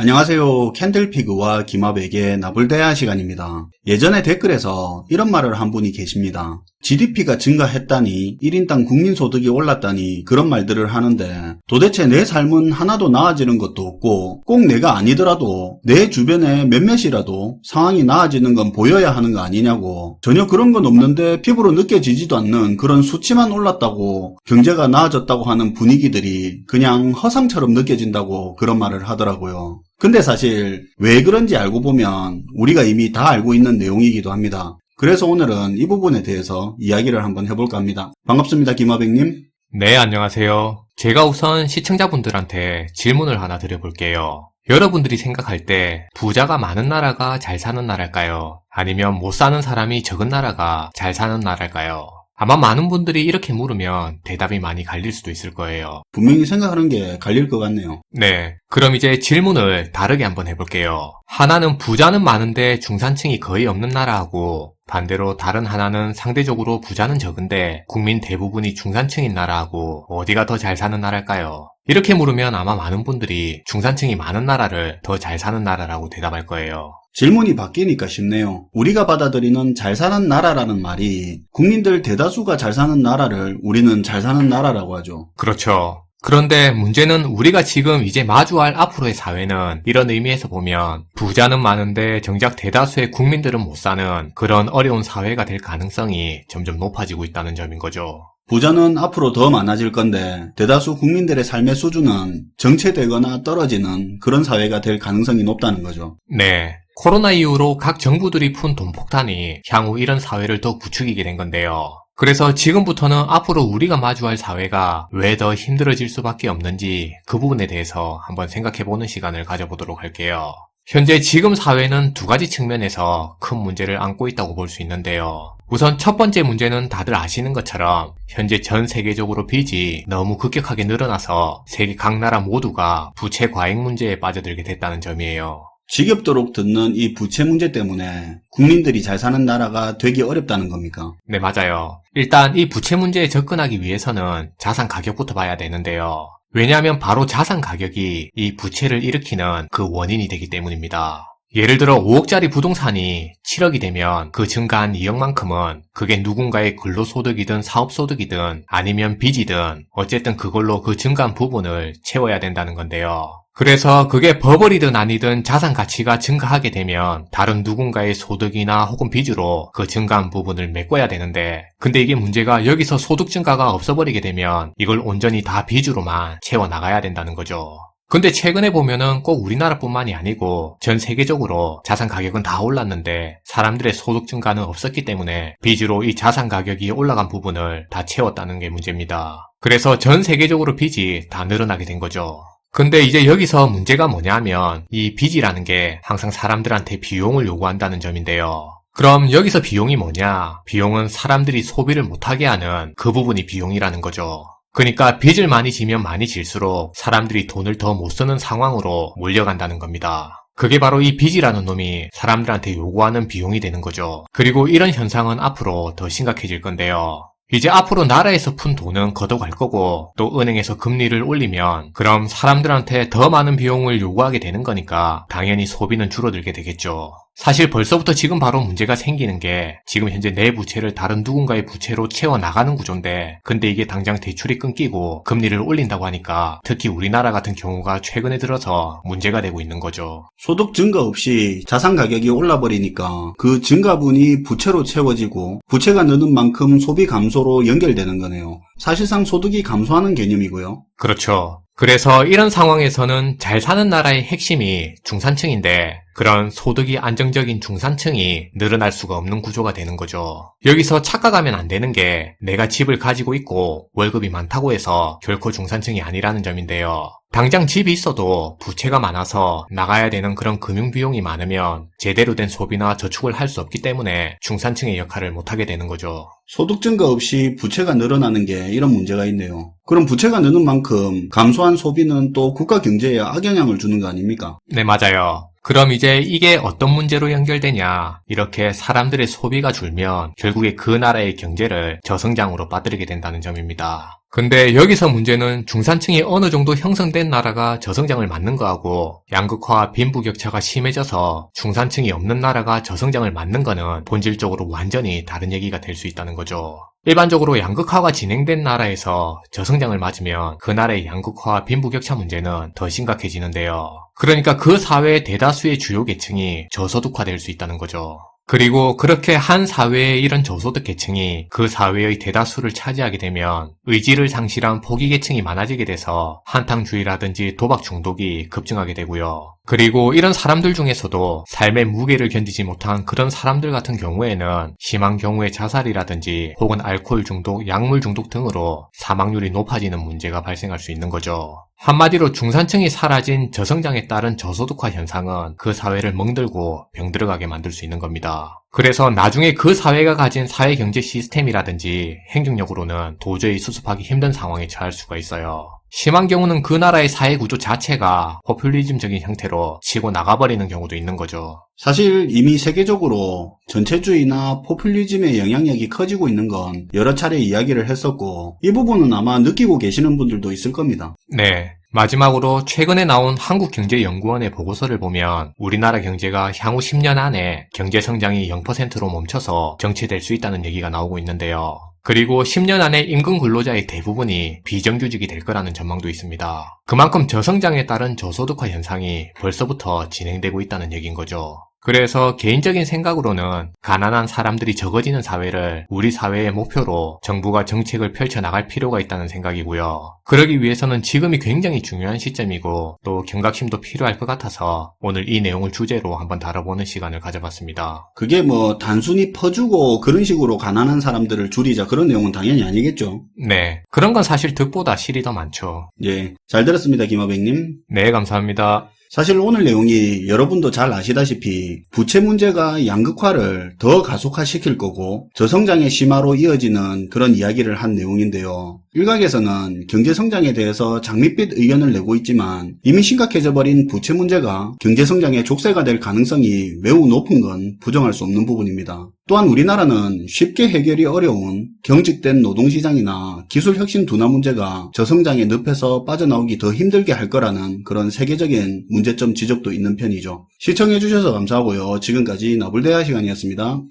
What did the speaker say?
안녕하세요. 캔들피그와 김합에게 나불대화 시간입니다. 예전에 댓글에서 이런 말을 한 분이 계십니다. GDP가 증가했다니 1인당 국민소득이 올랐다니 그런 말들을 하는데 도대체 내 삶은 하나도 나아지는 것도 없고 꼭 내가 아니더라도 내 주변에 몇몇이라도 상황이 나아지는 건 보여야 하는 거 아니냐고 전혀 그런 건 없는데 피부로 느껴지지도 않는 그런 수치만 올랐다고 경제가 나아졌다고 하는 분위기들이 그냥 허상처럼 느껴진다고 그런 말을 하더라고요. 근데 사실 왜 그런지 알고 보면 우리가 이미 다 알고 있는 내용이기도 합니다. 그래서 오늘은 이 부분에 대해서 이야기를 한번 해볼까 합니다. 반갑습니다, 김하백님. 네, 안녕하세요. 제가 우선 시청자분들한테 질문을 하나 드려볼게요. 여러분들이 생각할 때 부자가 많은 나라가 잘 사는 나라일까요? 아니면 못 사는 사람이 적은 나라가 잘 사는 나라일까요? 아마 많은 분들이 이렇게 물으면 대답이 많이 갈릴 수도 있을 거예요. 분명히 생각하는 게 갈릴 것 같네요. 네. 그럼 이제 질문을 다르게 한번 해볼게요. 하나는 부자는 많은데 중산층이 거의 없는 나라하고 반대로 다른 하나는 상대적으로 부자는 적은데 국민 대부분이 중산층인 나라하고 어디가 더 잘 사는 나라일까요? 이렇게 물으면 아마 많은 분들이 중산층이 많은 나라를 더 잘 사는 나라라고 대답할 거예요. 질문이 바뀌니까 쉽네요. 우리가 받아들이는 잘 사는 나라라는 말이 국민들 대다수가 잘 사는 나라를 우리는 잘 사는 나라라고 하죠. 그렇죠. 그런데 문제는 우리가 지금 이제 마주할 앞으로의 사회는 이런 의미에서 보면 부자는 많은데 정작 대다수의 국민들은 못 사는 그런 어려운 사회가 될 가능성이 점점 높아지고 있다는 점인 거죠. 부자는 앞으로 더 많아질 건데 대다수 국민들의 삶의 수준은 정체되거나 떨어지는 그런 사회가 될 가능성이 높다는 거죠. 네. 코로나 이후로 각 정부들이 푼 돈 폭탄이 향후 이런 사회를 더 부추기게 된 건데요. 그래서 지금부터는 앞으로 우리가 마주할 사회가 왜 더 힘들어질 수밖에 없는지 그 부분에 대해서 한번 생각해보는 시간을 가져보도록 할게요. 현재 지금 사회는 두 가지 측면에서 큰 문제를 안고 있다고 볼 수 있는데요. 우선 첫 번째 문제는 다들 아시는 것처럼 현재 전 세계적으로 빚이 너무 급격하게 늘어나서 세계 각 나라 모두가 부채 과잉 문제에 빠져들게 됐다는 점이에요. 지겹도록 듣는 이 부채 문제 때문에 국민들이 잘 사는 나라가 되기 어렵다는 겁니까? 네, 맞아요. 일단 이 부채 문제에 접근하기 위해서는 자산 가격부터 봐야 되는데요. 왜냐하면 바로 자산 가격이 이 부채를 일으키는 그 원인이 되기 때문입니다. 예를 들어 5억짜리 부동산이 7억이 되면 그 증가한 2억만큼은 그게 누군가의 근로소득이든 사업소득이든 아니면 빚이든 어쨌든 그걸로 그 증가한 부분을 채워야 된다는 건데요. 그래서 그게 버블이든 아니든 자산 가치가 증가하게 되면 다른 누군가의 소득이나 혹은 빚으로 그 증가한 부분을 메꿔야 되는데 근데 이게 문제가 여기서 소득 증가가 없어버리게 되면 이걸 온전히 다 빚으로만 채워나가야 된다는 거죠. 근데 최근에 보면은 꼭 우리나라뿐만이 아니고 전 세계적으로 자산 가격은 다 올랐는데 사람들의 소득 증가는 없었기 때문에 빚으로 이 자산 가격이 올라간 부분을 다 채웠다는 게 문제입니다. 그래서 전 세계적으로 빚이 다 늘어나게 된 거죠. 근데 이제 여기서 문제가 뭐냐면 이 빚이라는 게 항상 사람들한테 비용을 요구한다는 점인데요. 그럼 여기서 비용이 뭐냐? 비용은 사람들이 소비를 못하게 하는 그 부분이 비용이라는 거죠. 그러니까 빚을 많이 지면 많이 질수록 사람들이 돈을 더 못 쓰는 상황으로 몰려간다는 겁니다. 그게 바로 이 빚이라는 놈이 사람들한테 요구하는 비용이 되는 거죠. 그리고 이런 현상은 앞으로 더 심각해질 건데요. 이제 앞으로 나라에서 푼 돈은 걷어갈 거고 또 은행에서 금리를 올리면 그럼 사람들한테 더 많은 비용을 요구하게 되는 거니까 당연히 소비는 줄어들게 되겠죠. 사실 벌써부터 지금 바로 문제가 생기는 게 지금 현재 내 부채를 다른 누군가의 부채로 채워 나가는 구조인데 근데 이게 당장 대출이 끊기고 금리를 올린다고 하니까 특히 우리나라 같은 경우가 최근에 들어서 문제가 되고 있는 거죠. 소득 증가 없이 자산 가격이 올라버리니까 그 증가분이 부채로 채워지고 부채가 느는 만큼 소비 감소로 연결되는 거네요. 사실상 소득이 감소하는 개념이고요. 그렇죠. 그래서 이런 상황에서는 잘 사는 나라의 핵심이 중산층인데 그런 소득이 안정적인 중산층이 늘어날 수가 없는 구조가 되는 거죠. 여기서 착각하면 안 되는 게 내가 집을 가지고 있고 월급이 많다고 해서 결코 중산층이 아니라는 점인데요. 당장 집이 있어도 부채가 많아서 나가야 되는 그런 금융 비용이 많으면 제대로 된 소비나 저축을 할 수 없기 때문에 중산층의 역할을 못하게 되는 거죠. 소득 증가 없이 부채가 늘어나는 게 이런 문제가 있네요. 그럼 부채가 느는 만큼 감소한 소비는 또 국가 경제에 악영향을 주는 거 아닙니까? 네, 맞아요. 그럼 이제 이게 어떤 문제로 연결되냐? 이렇게 사람들의 소비가 줄면 결국에 그 나라의 경제를 저성장으로 빠뜨리게 된다는 점입니다. 근데 여기서 문제는 중산층이 어느 정도 형성된 나라가 저성장을 맞는 거하고 양극화와 빈부격차가 심해져서 중산층이 없는 나라가 저성장을 맞는 거는 본질적으로 완전히 다른 얘기가 될 수 있다는 거죠. 일반적으로 양극화가 진행된 나라에서 저성장을 맞으면 그 나라의 양극화와 빈부격차 문제는 더 심각해지는데요. 그러니까 그 사회의 대다수의 주요 계층이 저소득화될 수 있다는 거죠. 그리고 그렇게 한 사회의 이런 저소득 계층이 그 사회의 대다수를 차지하게 되면 의지를 상실한 포기 계층이 많아지게 돼서 한탕주의라든지 도박 중독이 급증하게 되고요. 그리고 이런 사람들 중에서도 삶의 무게를 견디지 못한 그런 사람들 같은 경우에는 심한 경우에 자살이라든지 혹은 알코올 중독, 약물 중독 등으로 사망률이 높아지는 문제가 발생할 수 있는 거죠. 한마디로 중산층이 사라진 저성장에 따른 저소득화 현상은 그 사회를 멍들고 병들어가게 만들 수 있는 겁니다. 그래서 나중에 그 사회가 가진 사회 경제 시스템이라든지 행정력으로는 도저히 수습하기 힘든 상황에 처할 수가 있어요. 심한 경우는 그 나라의 사회 구조 자체가 포퓰리즘적인 형태로 치고 나가버리는 경우도 있는 거죠. 사실 이미 세계적으로 전체주의나 포퓰리즘의 영향력이 커지고 있는 건 여러 차례 이야기를 했었고 이 부분은 아마 느끼고 계시는 분들도 있을 겁니다. 네. 마지막으로 최근에 나온 한국경제연구원의 보고서를 보면 우리나라 경제가 향후 10년 안에 경제 성장이 0%로 멈춰서 정체될 수 있다는 얘기가 나오고 있는데요. 그리고 10년 안에 임금 근로자의 대부분이 비정규직이 될 거라는 전망도 있습니다. 그만큼 저성장에 따른 저소득화 현상이 벌써부터 진행되고 있다는 얘기인 거죠. 그래서 개인적인 생각으로는 가난한 사람들이 적어지는 사회를 우리 사회의 목표로 정부가 정책을 펼쳐나갈 필요가 있다는 생각이고요. 그러기 위해서는 지금이 굉장히 중요한 시점이고 또 경각심도 필요할 것 같아서 오늘 이 내용을 주제로 한번 다뤄보는 시간을 가져봤습니다. 그게 뭐 단순히 퍼주고 그런 식으로 가난한 사람들을 줄이자 그런 내용은 당연히 아니겠죠. 네. 그런 건 사실 득보다 실이 더 많죠. 예, 잘 들었습니다, 김어백님. 네, 감사합니다. 사실 오늘 내용이 여러분도 잘 아시다시피 부채 문제가 양극화를 더 가속화시킬 거고 저성장의 심화로 이어지는 그런 이야기를 한 내용인데요. 일각에서는 경제 성장에 대해서 장밋빛 의견을 내고 있지만 이미 심각해져 버린 부채 문제가 경제 성장의 족쇄가 될 가능성이 매우 높은 건 부정할 수 없는 부분입니다. 또한 우리나라는 쉽게 해결이 어려운 경직된 노동시장이나 기술 혁신 둔화 문제가 저성장의 늪에서 빠져나오기 더 힘들게 할 거라는 그런 세계적인 문제점 지적도 있는 편이죠. 시청해주셔서 감사하고요. 지금까지 나불대화 시간이었습니다.